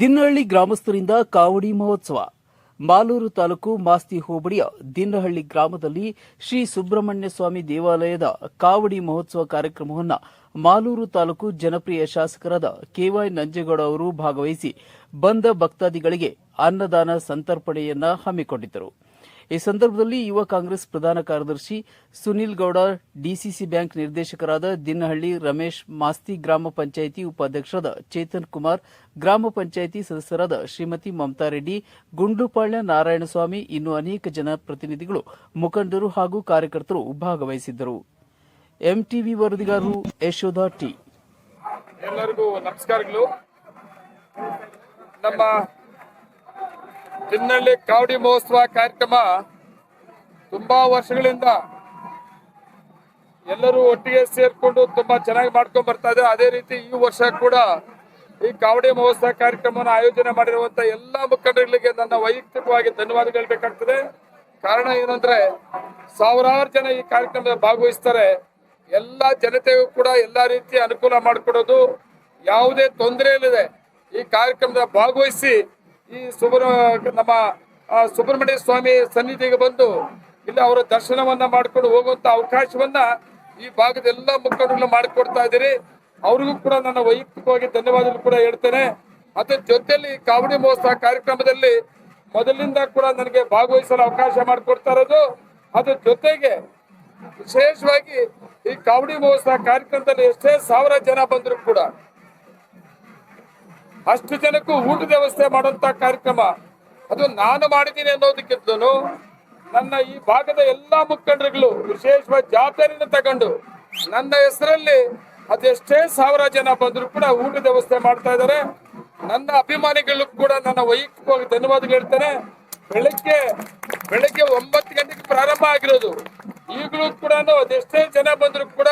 ದಿನ್ನಹಳ್ಳಿ ಗ್ರಾಮಸ್ಥರಿಂದ ಕಾವಡಿ ಮಹೋತ್ಸವ. ಮಾಲೂರು ತಾಲೂಕು ಮಾಸ್ತಿ ಹೋಬಳಿಯ ದಿನ್ನಹಳ್ಳಿ ಗ್ರಾಮದಲ್ಲಿ ಶ್ರೀ ಸುಬ್ರಹ್ಮಣ್ಯ ಸ್ವಾಮಿ ದೇವಾಲಯದ ಕಾವಡಿ ಮಹೋತ್ಸವ ಕಾರ್ಯಕ್ರಮವನ್ನು ಮಾಲೂರು ತಾಲೂಕು ಜನಪ್ರಿಯ ಶಾಸಕರಾದ ಕೆವೈ ನಂಜೇಗೌಡ ಅವರು ಭಾಗವಹಿಸಿ ಬಂದ ಭಕ್ತಾದಿಗಳಿಗೆ ಅನ್ನದಾನ ಸಂತರ್ಪಣೆಯನ್ನ ಹಮ್ಮಿಕೊಂಡಿದ್ದರು. ಈ ಸಂದರ್ಭದಲ್ಲಿ ಯುವ ಕಾಂಗ್ರೆಸ್ ಪ್ರಧಾನ ಕಾರ್ಯದರ್ಶಿ ಸುನಿಲ್ ಗೌಡ, ಡಿಸಿಸಿ ಬ್ಯಾಂಕ್ ನಿರ್ದೇಶಕರಾದ ದಿನಹಳ್ಳಿ ರಮೇಶ್, ಮಾಸ್ತಿ ಗ್ರಾಮ ಪಂಚಾಯಿತಿ ಉಪಾಧ್ಯಕ್ಷರಾದ ಚೇತನ್ ಕುಮಾರ್, ಗ್ರಾಮ ಪಂಚಾಯಿತಿ ಸದಸ್ಯರಾದ ಶ್ರೀಮತಿ ಮಮತಾ ರೆಡ್ಡಿ ಗುಂಡ್ಲುಪಾಳ್ಯ ನಾರಾಯಣಸ್ವಾಮಿ ಇನ್ನು ಅನೇಕ ಜನಪ್ರತಿನಿಧಿಗಳು ಮುಖಂಡರು ಹಾಗೂ ಕಾರ್ಯಕರ್ತರು ಭಾಗವಹಿಸಿದ್ದರು. ಎಂಟಿವಿ ವರದಿಗಾರರು ಯಶೋಧ ಟಿ. ಎಲ್ಲರಿಗೂ ನಮಸ್ಕಾರಗಳು. ನಮ್ಮ ಚಿನ್ನಳ್ಳಿ ಕಾವಡಿ ಮಹೋತ್ಸವ ಕಾರ್ಯಕ್ರಮ ತುಂಬಾ ವರ್ಷಗಳಿಂದ ಎಲ್ಲರೂ ಒಟ್ಟಿಗೆ ಸೇರ್ಕೊಂಡು ತುಂಬಾ ಚೆನ್ನಾಗಿ ಮಾಡ್ಕೊಂಡ್ ಬರ್ತಾ ಇದೆ. ಅದೇ ರೀತಿ ಈ ವರ್ಷ ಕೂಡ ಈ ಕಾವಡಿ ಮಹೋತ್ಸವ ಕಾರ್ಯಕ್ರಮವನ್ನು ಆಯೋಜನೆ ಮಾಡಿರುವಂತ ಎಲ್ಲಾ ಮುಖಂಡರುಗಳಿಗೆ ನನ್ನ ವೈಯಕ್ತಿಕವಾಗಿ ಧನ್ಯವಾದ ಹೇಳ್ಬೇಕಾಗ್ತದೆ. ಕಾರಣ ಏನಂದ್ರೆ ಸಾವಿರಾರು ಜನ ಈ ಕಾರ್ಯಕ್ರಮದಲ್ಲಿ ಭಾಗವಹಿಸ್ತಾರೆ. ಎಲ್ಲಾ ಜನತೆಗೂ ಕೂಡ ಎಲ್ಲಾ ರೀತಿ ಅನುಕೂಲ ಮಾಡಿಕೊಡೋದು ಯಾವುದೇ ತೊಂದರೆ ಇಲ್ಲದೆ ಈ ಕಾರ್ಯಕ್ರಮದ ಭಾಗವಹಿಸಿ ಈ ಸುಬ್ರ ನಮ್ಮ ಸುಬ್ರಹ್ಮಣ್ಯ ಸ್ವಾಮಿ ಸನ್ನಿಧಿಗೆ ಬಂದು ಇಲ್ಲಿ ಅವರ ದರ್ಶನವನ್ನ ಮಾಡ್ಕೊಂಡು ಹೋಗುವಂತ ಅವಕಾಶವನ್ನ ಈ ಭಾಗದ ಎಲ್ಲ ಮುಖಂಡರು ಮಾಡಿಕೊಡ್ತಾ ಇದ್ದೀರಿ. ಅವ್ರಿಗೂ ಕೂಡ ನನ್ನ ವೈಯಕ್ತಿಕವಾಗಿ ಧನ್ಯವಾದಗಳು ಕೂಡ ಹೇಳ್ತೇನೆ. ಅದ್ರ ಜೊತೆಯಲ್ಲಿ ಕಾವಡಿ ಮಹೋತ್ಸವ ಕಾರ್ಯಕ್ರಮದಲ್ಲಿ ಮೊದಲಿಂದ ಕೂಡ ನನಗೆ ಭಾಗವಹಿಸಲು ಅವಕಾಶ ಮಾಡಿಕೊಡ್ತಾ ಇರೋದು. ಅದ್ರ ಜೊತೆಗೆ ವಿಶೇಷವಾಗಿ ಈ ಕಾವಡಿ ಮಹೋತ್ಸವ ಕಾರ್ಯಕ್ರಮದಲ್ಲಿ ಎಷ್ಟೇ ಸಾವಿರ ಜನ ಬಂದರೂ ಕೂಡ ಅಷ್ಟು ಜನಕ್ಕೂ ಊಟದ ವ್ಯವಸ್ಥೆ ಮಾಡುವಂತ ಕಾರ್ಯಕ್ರಮ. ಅದು ನಾನು ಮಾಡಿದ್ದೀನಿ ಅನ್ನೋದಕ್ಕಿಂತಲೂ ನನ್ನ ಈ ಭಾಗದ ಎಲ್ಲಾ ಮುಖಂಡರುಗಳು ವಿಶೇಷವಾಗಿ ಜವಾಬ್ದಾರಿನ ತಗೊಂಡು ನನ್ನ ಹೆಸರಲ್ಲಿ ಅದೆಷ್ಟೇ ಸಾವಿರ ಜನ ಬಂದ್ರು ಕೂಡ ಊಟದ ವ್ಯವಸ್ಥೆ ಮಾಡ್ತಾ ಇದ್ದಾರೆ. ನನ್ನ ಅಭಿಮಾನಿಗಳು ಕೂಡ ನನ್ನ ವೈಯಕ್ತಿಕವಾಗಿ ಧನ್ಯವಾದಗಳು ಹೇಳ್ತೇನೆ. ಬೆಳಗ್ಗೆ ಬೆಳಗ್ಗೆ ಒಂಬತ್ತು ಗಂಟೆಗೆ ಪ್ರಾರಂಭ ಆಗಿರೋದು. ಈಗಲೂ ಕೂಡ ಅದೆಷ್ಟೇ ಜನ ಬಂದ್ರು ಕೂಡ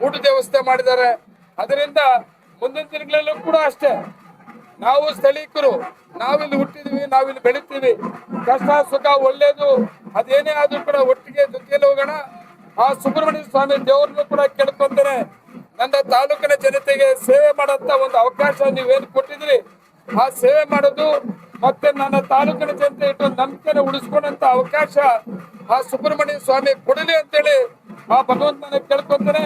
ಊಟದ ವ್ಯವಸ್ಥೆ ಮಾಡಿದ್ದಾರೆ. ಅದರಿಂದ ಮುಂದಿನ ದಿನಗಳಲ್ಲೂ ಕೂಡ ಅಷ್ಟೇ. ನಾವು ಸ್ಥಳೀಕರು ನಾವಿಲ್ಲಿ ಹುಟ್ಟಿದೀವಿ, ನಾವಿಲ್ಲಿ ಬೆಳಿತೀವಿ. ಕಷ್ಟ, ಸುಖ, ಒಳ್ಳೇದು, ಅದೇನೇ ಆದ್ರೂ ಕೂಡ ಒಟ್ಟಿಗೆ ಜೊತೆಯಲ್ಲಿ ಹೋಗೋಣ. ಆ ಸುಬ್ರಹ್ಮಣ್ಯ ಸ್ವಾಮಿ ದೇವರನ್ನು ಕೂಡ ಕೇಳ್ಕೊಂತೇನೆ ನನ್ನ ತಾಲೂಕಿನ ಜನತೆಗೆ ಸೇವೆ ಮಾಡಂತ ಒಂದು ಅವಕಾಶ ನೀವೇನು ಕೊಟ್ಟಿದ್ರಿ ಆ ಸೇವೆ ಮಾಡೋದು ಮತ್ತೆ ನನ್ನ ತಾಲೂಕಿನ ಜನತೆ ಇಟ್ಟು ನಂಬಿಕೆನ ಉಳಿಸ್ಕೊಂಡಂತ ಅವಕಾಶ ಆ ಸುಬ್ರಹ್ಮಣ್ಯ ಸ್ವಾಮಿ ಕೊಡಲಿ ಅಂತೇಳಿ ಆ ಭಗವಂತನ ಕೇಳ್ಕೊಂತೇನೆ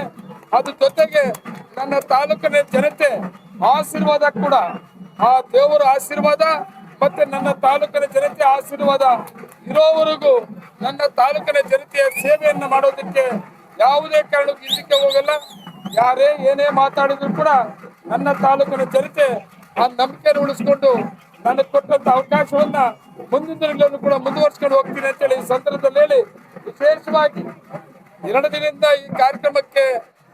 ಅದ್ರ ಜೊತೆಗೆ ನನ್ನ ತಾಲೂಕಿನ ಜನತೆ ಆಶೀರ್ವಾದ ಕೂಡ ಆ ದೇವರ ಆಶೀರ್ವಾದ ಮತ್ತೆ ನನ್ನ ತಾಲೂಕಿನ ಜನತೆ ಆಶೀರ್ವಾದ. ಇರೋವರೆಗೂ ನನ್ನ ತಾಲೂಕಿನ ಜನತೆಯ ಸೇವೆಯನ್ನು ಮಾಡೋದಕ್ಕೆ ಯಾವುದೇ ಕಾರಣಕ್ಕೂ ಇದಕ್ಕೆ ಹೋಗಲ್ಲ. ಯಾರೇ ಏನೇ ಮಾತಾಡಿದ್ರು ಕೂಡ ನನ್ನ ತಾಲೂಕಿನ ಜನತೆ ಆ ನಂಬಿಕೆಯನ್ನು ಉಳಿಸ್ಕೊಂಡು ನನಗೆ ಕೊಟ್ಟಂತ ಅವಕಾಶವನ್ನ ಮುಂದಿನ ದಿನಗಳನ್ನು ಕೂಡ ಮುಂದುವರ್ಸ್ಕೊಂಡು ಹೋಗ್ತೀನಿ ಅಂತೇಳಿ ಈ ಸಂದರ್ಭದಲ್ಲಿ ಹೇಳಿ ವಿಶೇಷವಾಗಿ ಎರಡು ದಿನದಿಂದ ಈ ಕಾರ್ಯಕ್ರಮಕ್ಕೆ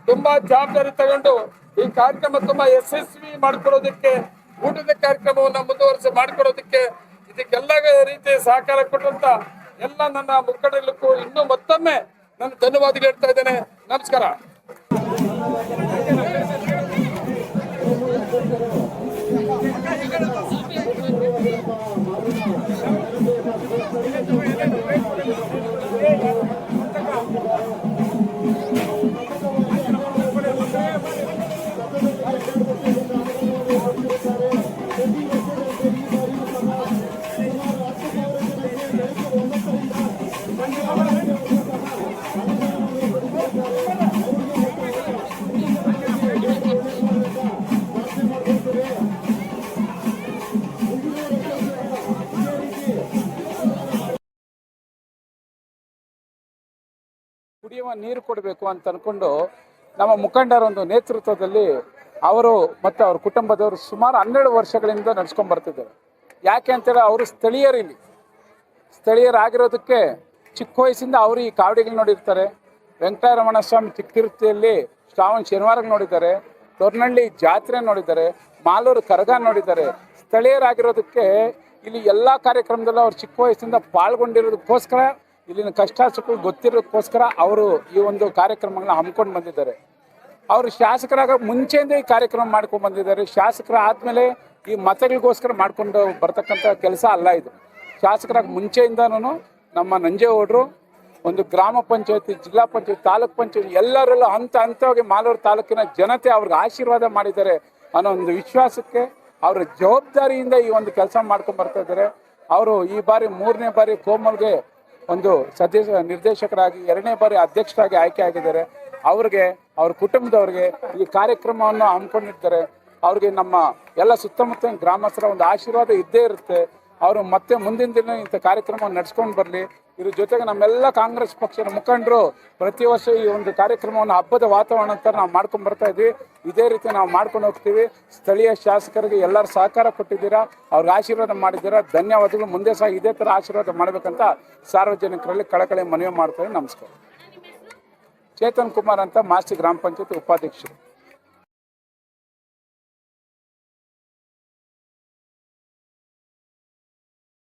ತುಂಬಾ ಜವಾಬ್ದಾರಿ ತಗೊಂಡು ಈ ಕಾರ್ಯಕ್ರಮ ತುಂಬಾ ಯಶಸ್ವಿ ಮಾಡಿಕೊಡೋದಕ್ಕೆ ಊಟದ ಕಾರ್ಯಕ್ರಮವನ್ನು ಮುಂದುವರಿಸಿ ಮಾಡಿಕೊಡೋದಕ್ಕೆ ಇದಕ್ಕೆಲ್ಲ ರೀತಿಯ ಸಹಕಾರ ಕೊಟ್ಟಂತ ಎಲ್ಲ ನನ್ನ ಮುಖಂಡರಿಗೂ ಇನ್ನೂ ಮತ್ತೊಮ್ಮೆ ನಾನು ಧನ್ಯವಾದಗಳು ಹೇಳ್ತಾ ಇದ್ದೇನೆ. ನಮಸ್ಕಾರ. ಕುಡಿಯುವ ನೀರು ಕೊಡಬೇಕು ಅಂತ ಅಂದ್ಕೊಂಡು ನಮ್ಮ ಮುಖಂಡರ ಒಂದು ನೇತೃತ್ವದಲ್ಲಿ ಅವರು ಮತ್ತು ಅವ್ರ ಕುಟುಂಬದವರು ಸುಮಾರು ಹನ್ನೆರಡು ವರ್ಷಗಳಿಂದ ನಡ್ಸ್ಕೊಂಡ್ ಬರ್ತಿದ್ದಾರೆ. ಯಾಕೆ ಅಂತೇಳಿ ಅವರು ಸ್ಥಳೀಯರಿಲ್ಲಿ ಸ್ಥಳೀಯರಾಗಿರೋದಕ್ಕೆ ಚಿಕ್ಕ ವಯಸ್ಸಿಂದ ಅವರು ಈ ಕಾವಡಿಗಳು ನೋಡಿರ್ತಾರೆ. ವೆಂಕಟರಮಣ ಸ್ವಾಮಿ ಚಿಕ್ಕತಿರುಪತಿಯಲ್ಲಿ ಶ್ರಾವಣ ಶನಿವಾರ ನೋಡಿದ್ದಾರೆ. ತೊರ್ನಳ್ಳಿ ಜಾತ್ರೆ ನೋಡಿದ್ದಾರೆ. ಮಾಲೂರು ಕರಗ ನೋಡಿದ್ದಾರೆ. ಸ್ಥಳೀಯರಾಗಿರೋದಕ್ಕೆ ಇಲ್ಲಿ ಎಲ್ಲ ಕಾರ್ಯಕ್ರಮದಲ್ಲೂ ಅವ್ರು ಚಿಕ್ಕ ವಯಸ್ಸಿಂದ ಪಾಲ್ಗೊಂಡಿರೋದಕ್ಕೋಸ್ಕರ ಇಲ್ಲಿನ ಕಷ್ಟ ಸುಖಗಳು ಗೊತ್ತಿರೋದಕ್ಕೋಸ್ಕರ ಅವರು ಈ ಒಂದು ಕಾರ್ಯಕ್ರಮಗಳನ್ನ ಹಮ್ಮಿಕೊಂಡು ಬಂದಿದ್ದಾರೆ. ಅವರು ಶಾಸಕರಾಗ ಮುಂಚೆಯಿಂದ ಈ ಕಾರ್ಯಕ್ರಮ ಮಾಡ್ಕೊಂಡು ಬಂದಿದ್ದಾರೆ. ಶಾಸಕರ ಆದಮೇಲೆ ಈ ಮತಗಳಿಗೋಸ್ಕರ ಮಾಡ್ಕೊಂಡು ಬರ್ತಕ್ಕಂಥ ಕೆಲಸ ಅಲ್ಲ ಇದು. ಶಾಸಕರಾಗ ಮುಂಚೆಯಿಂದನೂ ನಮ್ಮ ನಂಜೇಗೌಡರು, ಒಂದು ಗ್ರಾಮ ಪಂಚಾಯತಿ, ಜಿಲ್ಲಾ ಪಂಚಾಯತ್, ತಾಲೂಕ್ ಪಂಚಾಯತ್ ಎಲ್ಲರಲ್ಲೂ ಹಂತ ಹಂತವಾಗಿ ಮಾಲೂರು ತಾಲೂಕಿನ ಜನತೆ ಅವ್ರಿಗೆ ಆಶೀರ್ವಾದ ಮಾಡಿದ್ದಾರೆ ಅನ್ನೋ ಒಂದು ವಿಶ್ವಾಸಕ್ಕೆ ಅವರ ಜವಾಬ್ದಾರಿಯಿಂದ ಈ ಒಂದು ಕೆಲಸ ಮಾಡ್ಕೊಂಡು ಬರ್ತಾ ಇದ್ದಾರೆ. ಅವರು ಈ ಬಾರಿ ಮೂರನೇ ಬಾರಿ ಕೋಮಲ್ಗೆ ಒಂದು ಸದಸ್ಯ ನಿರ್ದೇಶಕರಾಗಿ ಎರಡನೇ ಬಾರಿ ಅಧ್ಯಕ್ಷರಾಗಿ ಆಯ್ಕೆ ಆಗಿದ್ದಾರೆ. ಅವ್ರಿಗೆ, ಅವ್ರ ಕುಟುಂಬದವ್ರಿಗೆ ಈ ಕಾರ್ಯಕ್ರಮವನ್ನು ಹಮ್ಮಿಕೊಂಡಿರ್ತಾರೆ. ಅವ್ರಿಗೆ ನಮ್ಮ ಎಲ್ಲ ಸುತ್ತಮುತ್ತ ಗ್ರಾಮಸ್ಥರ ಒಂದು ಆಶೀರ್ವಾದ ಇದ್ದೇ ಇರುತ್ತೆ. ಅವರು ಮತ್ತೆ ಮುಂದಿನ ದಿನ ಇಂಥ ಕಾರ್ಯಕ್ರಮವನ್ನು ನಡೆಸ್ಕೊಂಡು ಬರಲಿ. ಇದ್ರ ಜೊತೆಗೆ ನಮ್ಮೆಲ್ಲ ಕಾಂಗ್ರೆಸ್ ಪಕ್ಷದ ಮುಖಂಡರು ಪ್ರತಿ ವರ್ಷ ಈ ಒಂದು ಕಾರ್ಯಕ್ರಮವನ್ನು ಹಬ್ಬದ ವಾತಾವರಣ ಅಂತ ನಾವು ಮಾಡ್ಕೊಂಡು ಬರ್ತಾ ಇದ್ವಿ. ಇದೇ ರೀತಿ ನಾವು ಮಾಡ್ಕೊಂಡು ಹೋಗ್ತೀವಿ. ಸ್ಥಳೀಯ ಶಾಸಕರಿಗೆ ಎಲ್ಲರೂ ಸಹಕಾರ ಕೊಟ್ಟಿದ್ದೀರಾ, ಅವ್ರಿಗೆ ಆಶೀರ್ವಾದ ಮಾಡಿದ್ದೀರಾ, ಧನ್ಯವಾದಗಳು. ಮುಂದೆ ಸಹ ಇದೇ ಥರ ಆಶೀರ್ವಾದ ಮಾಡಬೇಕಂತ ಸಾರ್ವಜನಿಕರಲ್ಲಿ ಕಳಕಳಿ ಮನವಿ ಮಾಡ್ತಾರೆ ನಮಸ್ಕಾರ. ಚೇತನ್ ಕುಮಾರ್ ಅಂತ ಮಾಸ್ತಿ ಗ್ರಾಮ ಪಂಚಾಯತ್ ಉಪಾಧ್ಯಕ್ಷರು.